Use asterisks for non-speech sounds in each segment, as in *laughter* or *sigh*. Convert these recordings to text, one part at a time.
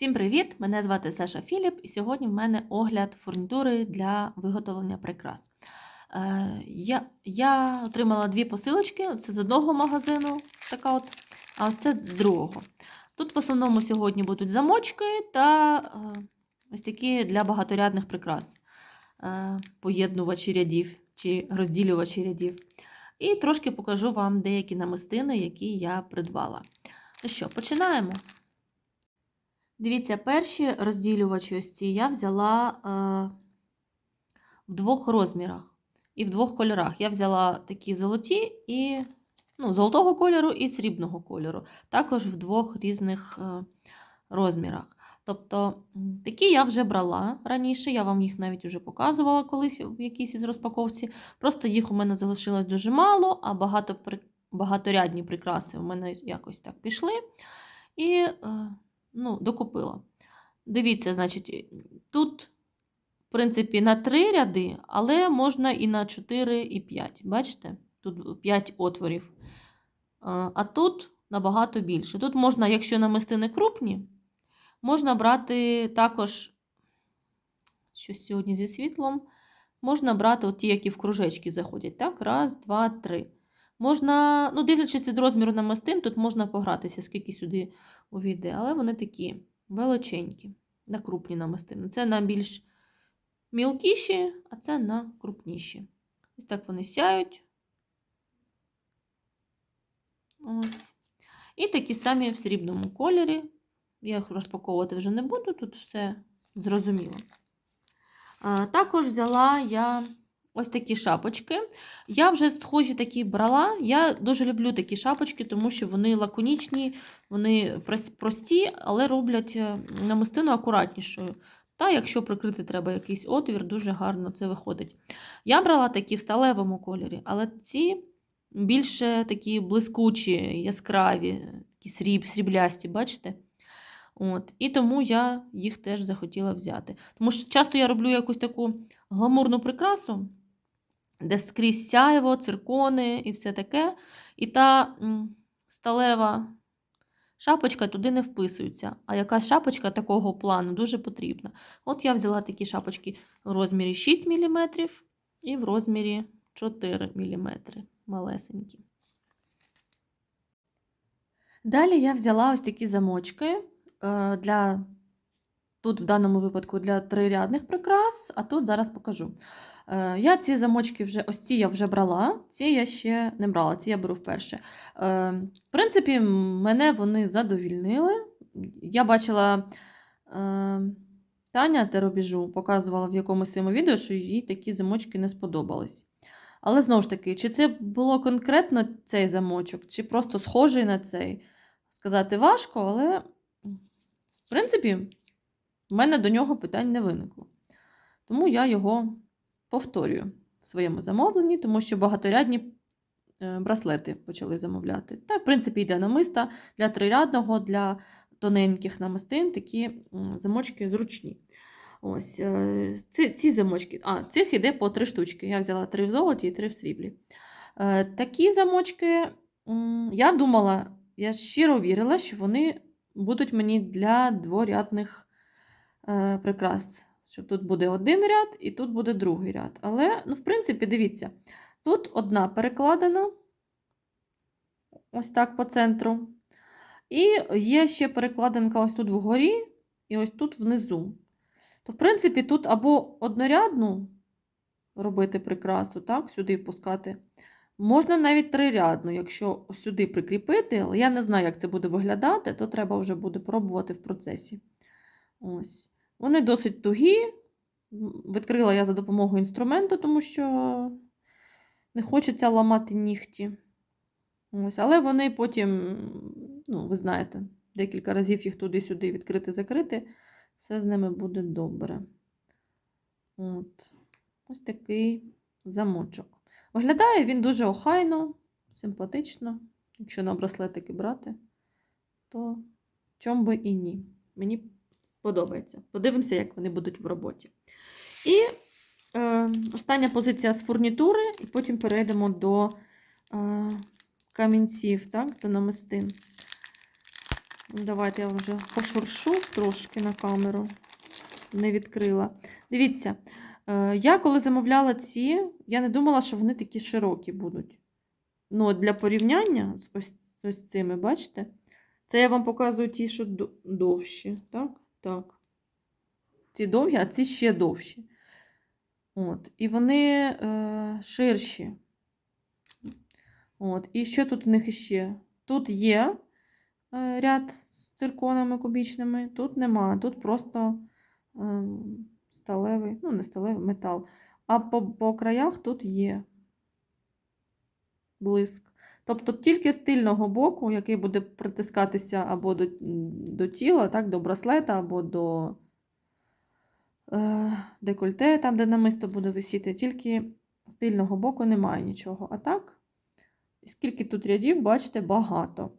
Всім привіт! Мене звати Саша Філіп, і сьогодні в мене огляд фурнітури для виготовлення прикрас. Е, я, я отримала дві посилочки: це з одного магазину, така от, а ось це з другого. Тут в основному сьогодні будуть замочки та е, ось такі для багаторядних прикрас, е, поєднувачі рядів чи розділювачі рядів. І трошки покажу вам деякі намистини, які я придбала. Ну що, починаємо. Дивіться, перші розділювачі ось ці я взяла е, в двох розмірах і в двох кольорах. Я взяла такі золоті і ну, золотого кольору і срібного кольору. Також в двох різних е, розмірах. Тобто, такі я вже брала раніше, я вам їх навіть вже показувала колись в якійсь із розпаковці. Просто їх у мене залишилось дуже мало, а багато, багаторядні прикраси у мене якось так пішли. І е, ну, докупила. Дивіться, значить, тут, в принципі, на 3 ряди, але можна і на 4 і 5. Бачите? Тут 5 отворів. А тут набагато більше. Тут можна, якщо намистини крупні, можна брати також, щось сьогодні зі світлом, можна брати ті, які в кружечки заходять. Так, раз, два, три. Можна, ну, дивлячись від розміру намистин, тут можна погратися, скільки сюди увійде, але вони такі величенькі, на крупні намистини. Це на більш мілкіші, а це на крупніші. Ось так вони сяють. Ось. І такі самі в срібному кольорі. Я їх розпаковувати вже не буду, тут все зрозуміло. Також взяла я ось такі шапочки. Я вже схожі такі брала. Я дуже люблю такі шапочки, тому що вони лаконічні, вони прості, але роблять намистину акуратнішою. Та, якщо прикрити треба якийсь отвір, дуже гарно це виходить. Я брала такі в сталевому кольорі, але ці більше такі блискучі, яскраві, такі сріб, сріблясті, бачите? От. І тому я їх теж захотіла взяти. Тому що часто я роблю якусь таку гламурну прикрасу, де скрізь сяйво, циркони і все таке. І та сталева шапочка туди не вписується. А якась шапочка такого плану дуже потрібна. От я взяла такі шапочки в розмірі 6 мм і в розмірі 4 мм. Малесенькі. Далі я взяла ось такі замочки для, тут в даному випадку для трирядних прикрас, а тут зараз покажу. Я ці замочки вже, ось ці я вже брала, ці я ще не брала, ці я беру вперше. В принципі, мене вони задовільнили. Я бачила, Таня Теробіжу показувала в якомусь своєму відео, що їй такі замочки не сподобались. Але знову ж таки, чи це було конкретно цей замочок, чи просто схожий на цей, сказати важко, але, в принципі, в мене до нього питань не виникло. Тому я його повторюю в своєму замовленні, тому що багаторядні браслети почали замовляти. Та, в принципі, йде намиста для трирядного, для тоненьких намистин, такі замочки зручні. Ось ці, ці замочки, а, цих іде по три штучки. Я взяла три в золоті і три в сріблі. Такі замочки, я думала, я щиро вірила, що вони будуть мені для дворядних прикрас. Що тут буде один ряд і тут буде другий ряд. Але, ну, в принципі, дивіться, тут одна перекладена, ось так по центру. І є ще перекладинка ось тут вгорі, і ось тут внизу. То, в принципі, тут або однорядну робити прикрасу, так, сюди пускати. Можна навіть трирядну, якщо сюди прикріпити, але я не знаю, як це буде виглядати, то треба вже буде пробувати в процесі. Ось. Вони досить тугі. Відкрила я за допомогою інструменту, тому що не хочеться ламати нігті. Ось. Але вони потім, ну, ви знаєте, декілька разів їх туди-сюди відкрити-закрити, все з ними буде добре. От. Ось такий замочок. Виглядає він дуже охайно, симпатично. Якщо на браслетики брати, то чом би і ні. Мені подобається. Подивимося, як вони будуть в роботі. І е, остання позиція з фурнітури, і потім перейдемо до е, камінців, так, до намистин. Давайте я вже пошуршу трошки на камеру. Не відкрила. Дивіться, е, я коли замовляла ці, я не думала, що вони такі широкі будуть. Ну, для порівняння з ось, ось цими, бачите? Це я вам показую ті, що довші. Так? Так. Ці довгі, а ці ще довші. От. І вони е, ширші. От. І що тут у них іще? Тут є е, ряд з цирконами кубічними, тут нема. Тут просто е, сталевий, ну, не сталевий метал. А по, по краях тут є блиск. Тобто тільки з тильного боку, який буде притискатися або до, до тіла, так, до браслета, або до е, декольте, там, де намисто буде висіти, тільки з тильного боку немає нічого. А так, скільки тут рядів, бачите, багато.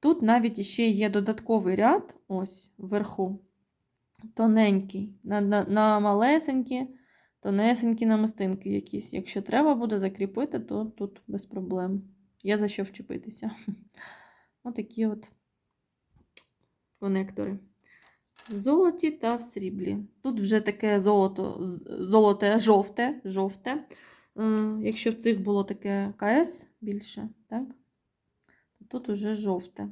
Тут навіть ще є додатковий ряд, ось вверху, тоненький, на, на, на малесенькі, тонесенькі намистинки якісь. Якщо треба буде закріпити, то тут без проблем. Є за що вчепитися. *laughs* Отакі от конектори. В золоті та в сріблі. Тут вже таке золото, золоте жовте, жовте. Е, Якщо в цих було таке КС більше, так? тут уже жовте.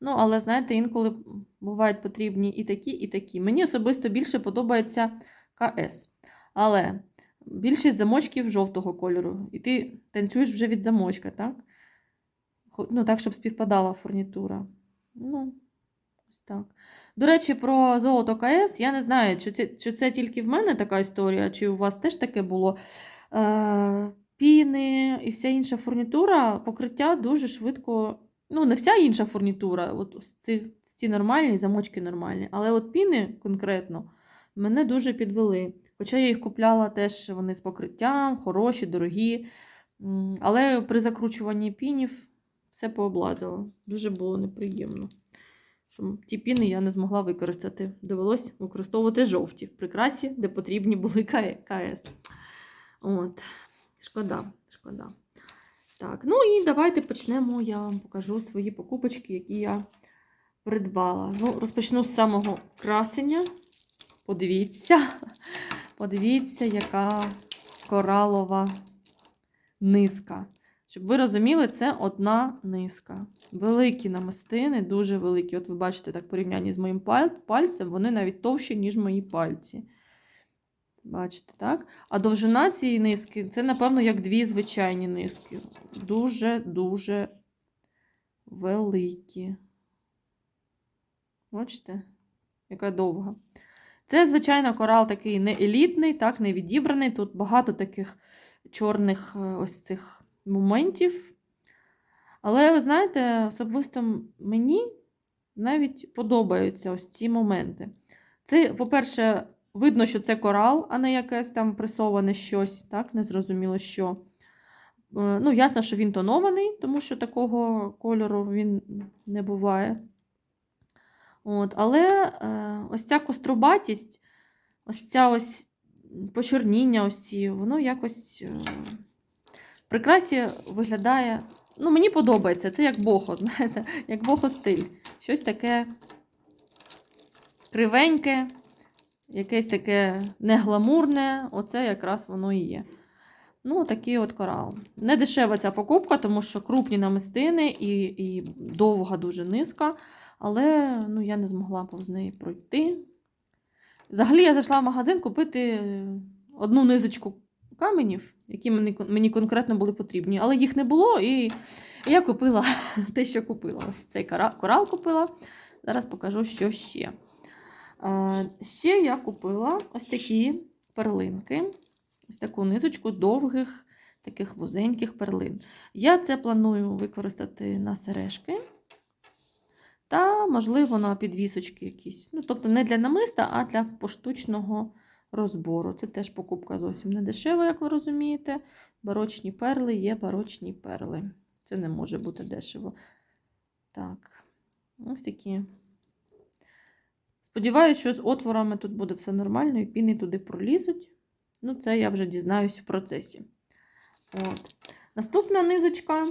Ну, але знаєте, інколи бувають потрібні і такі, і такі. Мені особисто більше подобається КС. Але більшість замочків жовтого кольору. І ти танцюєш вже від замочка, так? Ну, так, щоб співпадала фурнітура. Ну, ось так. До речі, про золото КС, я не знаю, чи це, чи це тільки в мене така історія, чи у вас теж таке було. Е, піни і вся інша фурнітура, покриття дуже швидко. Ну, не вся інша фурнітура, от ці, ці нормальні, замочки нормальні. Але от піни конкретно мене дуже підвели. Хоча я їх купляла теж вони з покриттям, хороші, дорогі. Але при закручуванні пінів все пооблазило. Дуже було неприємно. Що ті піни я не змогла використати. Довелось використовувати жовті в прикрасі, де потрібні були КС. От. Шкода, шкода. Так, ну і давайте почнемо. Я вам покажу свої покупочки, які я придбала. Ну, розпочну з самого красення. Подивіться. Подивіться, яка коралова низка. Щоб ви розуміли, це одна низка. Великі намистини, дуже великі. От ви бачите, так в порівнянні з моїм пальцем, вони навіть товщі, ніж мої пальці. Бачите, так? А довжина цієї низки це, напевно, як дві звичайні низки. Дуже-дуже великі. Бачите, яка довга. Це, звичайно, корал такий не елітний, так, не відібраний. Тут багато таких чорних е, ось цих моментів. Але, ви знаєте, особисто мені навіть подобаються ось ці моменти. Це, по-перше, видно, що це корал, а не якесь там пресоване щось, так, незрозуміло що. Е, Ну, ясно, що він тонований, тому що такого кольору він не буває. От, але е, ось ця кострубатість, ось ця ось почорніння, ось ці, воно якось е, прикрасі виглядає. Ну, мені подобається. Це як бохо, *laughs* знаєте, як бохо стиль. Щось таке кривеньке, якесь таке негламурне. Оце якраз воно і є. Ну, такий от корал. Не дешева ця покупка, тому що крупні намистини і, і довга дуже низка. Але ну, я не змогла повз неї пройти. Взагалі, я зайшла в магазин купити одну низочку каменів, які мені, мені конкретно були потрібні. Але їх не було, і я купила *laughs* те, що купила. Ось цей корал купила. Зараз покажу, що ще. Е, ще я купила ось такі перлинки. Ось таку низочку довгих, таких вузеньких перлин. Я це планую використати на сережки. Та, можливо, на підвісочки якісь. Ну, тобто не для намиста, а для поштучного розбору. Це теж покупка зовсім не дешева, як ви розумієте. Барочні перли є барочні перли. Це не може бути дешево. Так, ось такі. Сподіваюсь, що з отворами тут буде все нормально, і піни туди пролізуть. Ну, це я вже дізнаюсь в процесі. От. Наступна низочка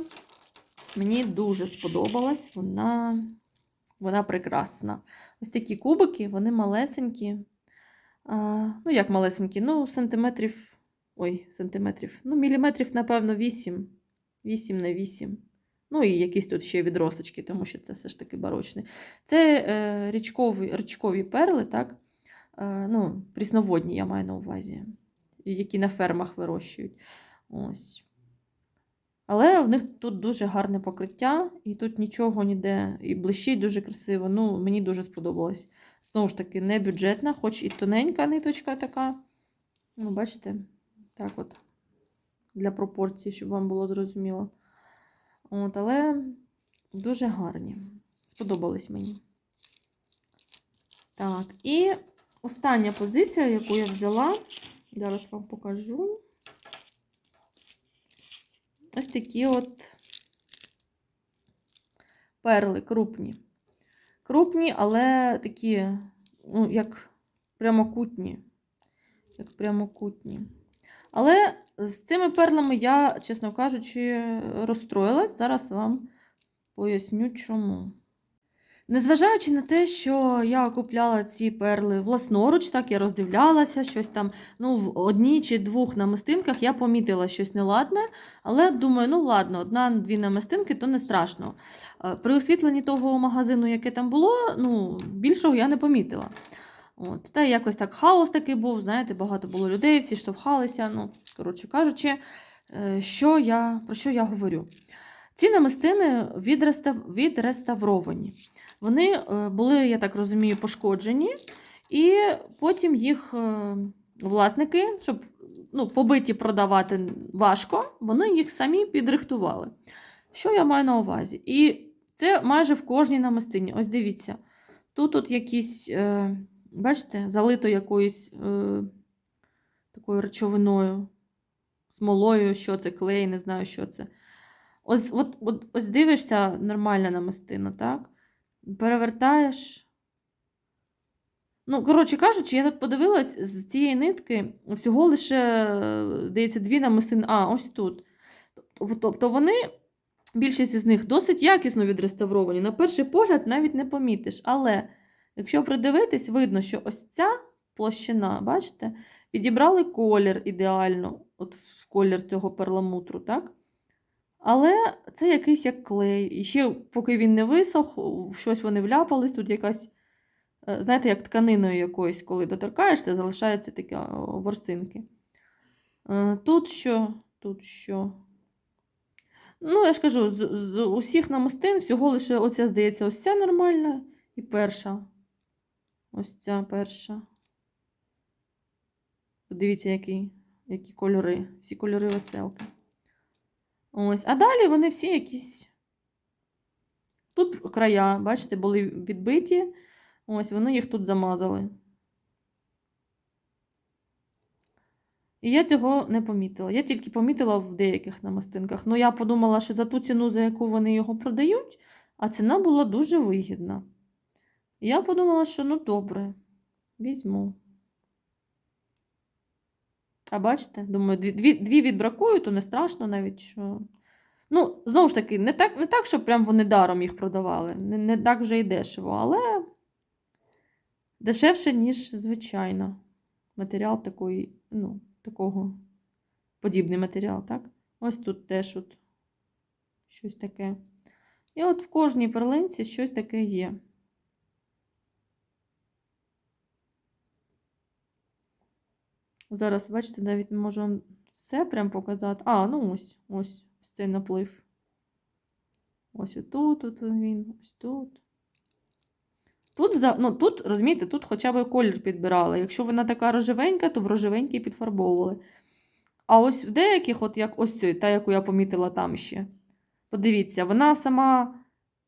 мені дуже сподобалась. Вона Вона прекрасна. Ось такі кубики, вони малесенькі. А, ну, як малесенькі? Ну, сантиметрів. Ой, сантиметрів. Ну, міліметрів, напевно, 8. 8 на 8. Ну, і якісь тут ще відросточки, тому що це все ж таки барочне. Це е, річкові, річкові перли, так? Е, ну, прісноводні, я маю на увазі, які на фермах вирощують. Ось. Але в них тут дуже гарне покриття, і тут нічого ніде і блищить дуже красиво. Ну, мені дуже сподобалось. Знову ж таки, не бюджетна, хоч і тоненька ниточка така. Ну, бачите, так от. Для пропорцій, щоб вам було зрозуміло. От, але дуже гарні. Сподобались мені. Так, і остання позиція, яку я взяла, зараз вам покажу. Ось такі от перли крупні. Крупні, але такі, ну, як прямокутні. Як прямокутні. Але з цими перлами я, чесно кажучи, розстроїлась. Зараз вам поясню чому. Незважаючи на те, що я купляла ці перли власноруч, так я роздивлялася, щось там, ну, в одній чи двох намистинках я помітила щось неладне, але думаю, ну ладно, одна-дві намистинки, то не страшно. Е, При освітленні того магазину, яке там було, ну, більшого я не помітила. От, Та якось так хаос такий був, знаєте, багато було людей, всі штовхалися. Ну, коротше кажучи, е, що я, про що я говорю? Ці намистини відрестав, відреставровані. Вони е, були, я так розумію, пошкоджені, і потім їх е, власники, щоб ну, побиті продавати важко, вони їх самі підрихтували. Що я маю на увазі? І це майже в кожній намистині. Ось дивіться, тут от якісь. Е, Бачите, залито якоюсь такою речовиною, смолою, що це, клей, не знаю, що це. Ось от, от, ось дивишся нормальна намистина, так? Перевертаєш. Ну, коротше кажучи, я тут подивилась з цієї нитки всього лише, здається, дві намистини. А, ось тут. Тобто вони, більшість із них досить якісно відреставровані. На перший погляд навіть не помітиш. Але. Якщо придивитись, видно, що ось ця площина, бачите, підібрали колір ідеально, от колір цього перламутру, так? Але це якийсь як клей. І ще, поки він не висох, щось вони вляпались, тут якась, е, знаєте, як тканиною якоюсь, коли доторкаєшся, залишаються такі ворсинки. Е, тут що? Тут що? Ну, я ж кажу, з, з усіх намистин всього лише оця, здається, ось ця нормальна і перша. Ось ця перша. Подивіться, які, які кольори. Всі кольори веселки. Ось. А далі вони всі якісь. Тут края, бачите, були відбиті. Ось, вони їх тут замазали. І я цього не помітила. Я тільки помітила в деяких намастинках. Ну, я подумала, що за ту ціну, за яку вони його продають, а ціна була дуже вигідна. Я подумала, що ну добре, візьму. А бачите, думаю, дві дві відбракую, то не страшно навіть що. Ну, знову ж таки, не так, не так, щоб прям вони даром їх продавали. Не, не так вже і дешево, але дешевше, ніж звичайно. Матеріал такої, ну, такого подібний матеріал, так? Ось тут теж от щось таке. І от в кожній перлинці щось таке є. Зараз, бачите, навіть не можу все прям показати. А, ну ось, ось, ось цей наплив. Ось отут, от він, ось тут. Тут, ну, тут, розумієте, тут хоча б колір підбирали. Якщо вона така рожевенька, то в рожевенький підфарбовували. А ось в деяких, от як ось цю, та, яку я помітила там ще. Подивіться, вона сама,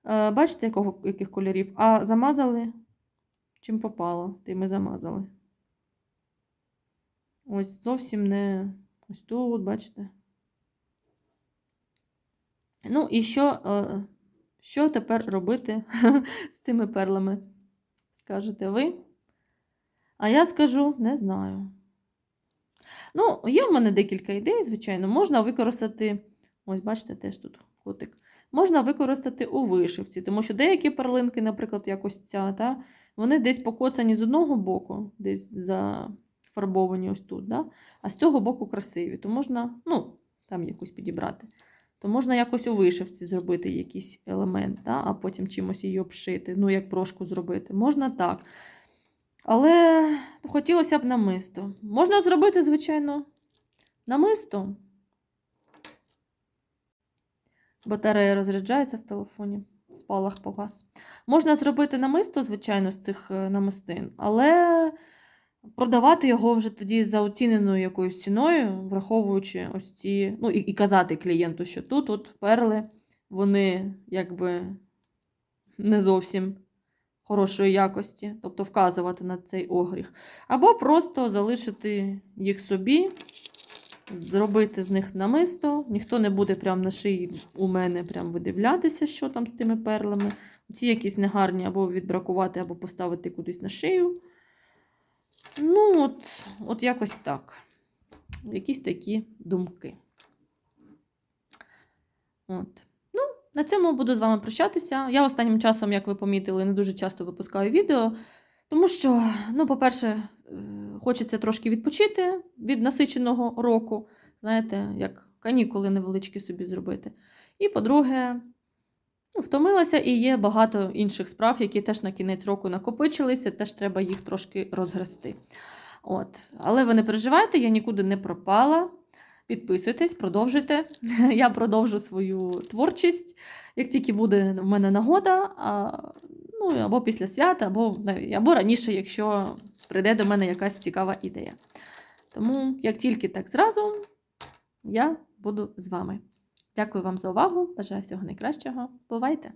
е, бачите, якого, яких кольорів, а замазали чим попало, тим і замазали. Ось зовсім не ось тут, бачите. Ну, і що е, що тепер робити *laughs* з цими перлами? Скажете ви? А я скажу, не знаю. Ну, є в мене декілька ідей, звичайно, можна використати, ось, бачите, теж тут котик. можна використати у вишивці, тому що деякі перлинки, наприклад, якось ця, та, вони десь покоцані з одного боку, десь зафарбовані ось тут, да? а з цього боку красиві. То можна, ну, там якусь підібрати. То можна якось у вишивці зробити якийсь елемент, да? а потім чимось її обшити, ну, як брошку зробити. Можна так. Але хотілося б намисто. Можна зробити, звичайно, намисто. Батарея розряджається в телефоні. Спалах по вас. Можна зробити намисто, звичайно, з цих е, намистин, але продавати його вже тоді за оціненою якоюсь ціною, враховуючи ось ці, ну і, і казати клієнту, що тут от перли, вони якби не зовсім хорошої якості, тобто вказувати на цей огріх. Або просто залишити їх собі, зробити з них намисто. Ніхто не буде прямо на шиї у мене прям видивлятися, що там з тими перлами. Ці якісь негарні або відбракувати, або поставити кудись на шию. Ну, от, от якось так. Якісь такі думки. От. Ну, на цьому буду з вами прощатися. Я останнім часом, як ви помітили, не дуже часто випускаю відео, тому що, ну, по-перше, е, хочеться трошки відпочити від насиченого року, знаєте, як канікули невеличкі собі зробити. І, по-друге, втомилася і є багато інших справ, які теж на кінець року накопичилися, теж треба їх трошки розгрести. От. Але ви не переживайте, я нікуди не пропала. Підписуйтесь, продовжуйте. *laughs* Я продовжу свою творчість, як тільки буде в мене нагода, а, ну, або після свята, або, або раніше, якщо прийде до мене якась цікава ідея. Тому, як тільки так зразу, я буду з вами. Дякую вам за увагу. Бажаю всього найкращого. Бувайте!